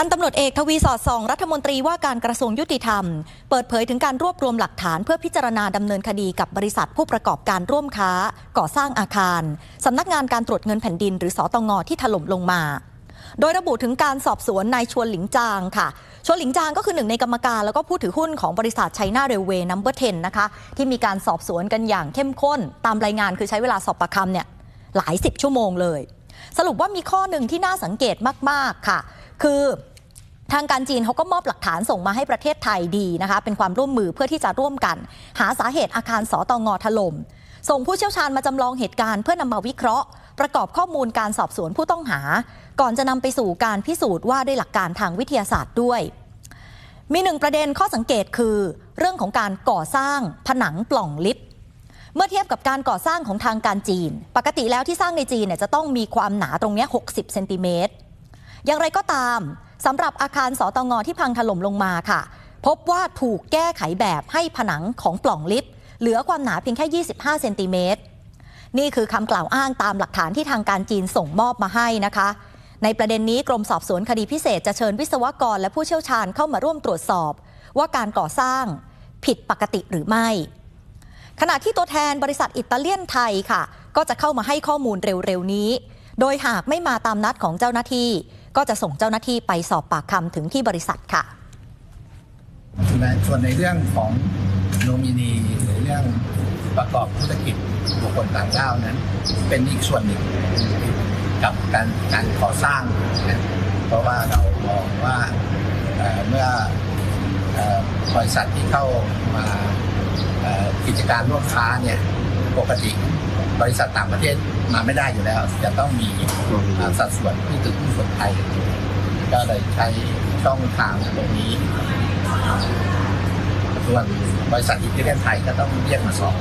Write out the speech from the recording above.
พันตำรวจเอกทวีสอดส่อง รัฐมนตรีว่าการกระทรวงยุติธรรม เปิดเผยถึงการรวบรวมหลักฐานเพื่อพิจารณาดำเนินคดีกับบริษัทผู้ประกอบการร่วมค้า ก่อสร้างอาคารสำนักงานการตรวจเงินแผ่นดิน หรือสอตงที่ถล่มลงมา โดยระบุถึงการสอบสวนนายชวนหลิงจางค่ะ ชวนหลิงจางก็คือหนึ่งในกรรมการแล้วก็ผู้ถือหุ้นของบริษัทไชน่าเรลเวย์นัมเบอร์เทนนะคะที่มีการสอบสวนกันอย่างเข้มข้น ตามรายงานคือใช้เวลาสอบปากคำเนี่ยหลายสิบชั่วโมงเลย สรุปว่ามีข้อหนึ่งที่น่าสังเกตมาก ๆค่ะ คือ ทางการจีนเขาก็มอบหลักฐานส่งมาให้ประเทศไทยดีนะคะ เป็นความร่วมมือเพื่อที่จะร่วมกัน หาสาเหตุอาคารสอตองถล่มส่งผู้เชี่ยวชาญมาจำลองเหตุการณ์เพื่อนำมาวิเคราะห์ ประกอบข้อมูลการสอบสวนผู้ต้องหา ก่อนจะนำไปสู่การพิสูจน์ว่าด้วยหลักการทางวิทยาศาสตร์ด้วย มีหนึ่งประเด็นข้อสังเกตคือ เรื่องของการก่อสร้างผนังปล่องลิฟต์เมื่อเทียบกับการก่อสร้างของทางการจีน ปกติแล้วที่สร้างในจีนเนี่ยจะต้องมีความหนาตรงเนี้ย60 เซนติเมตรอย่างไรก็ตาม สำหรับอาคารสตงที่พังถล่มลงมาค่ะ พบว่าถูกแก้ไขแบบให้ผนังของปล่องลิฟต์เหลือความหนาเพียงแค่ 25 เซนติเมตร นี่คือคำกล่าวอ้างตามหลักฐานที่ทางการจีนส่งมอบมาให้นะคะ ในประเด็นนี้กรมสอบสวนคดีพิเศษจะเชิญวิศวกรและผู้เชี่ยวชาญเข้ามาร่วมตรวจสอบ ว่าการก่อสร้างผิดปกติหรือไม่ ขณะที่ตัวแทนบริษัทอิตาเลียนไทยค่ะ ก็จะเข้ามาให้ข้อมูลเร็วๆนี้ โดยหากไม่มาตามนัดของเจ้าหน้าที่ ก็จะส่งเจ้าหน้าที่ไปสอบปากคำถึงที่บริษัทค่ะ ส่วนในเรื่องของโนมินีหรือเรื่องประกอบธุรกิจบุคคลต่างด้าวนั้น เป็นอีกส่วนหนึ่งกับการการก่อสร้างนะเพราะว่าเรามองว่าเเมื่อบริษัทที่เข้ามากิจการร่วมค้าเนี่ยปกติ บริษัทต่างประเทศมาไม่ได้อยู่แล้ว จะต้องมีเอ่อสัดส่วนผู้ถือหุ้นส่วนไทย ก็เลยใช้ช่องทางตรงนี้ส่วนบริษัทอิตาเลียนไทยก็ต้องเรียกมาสอบ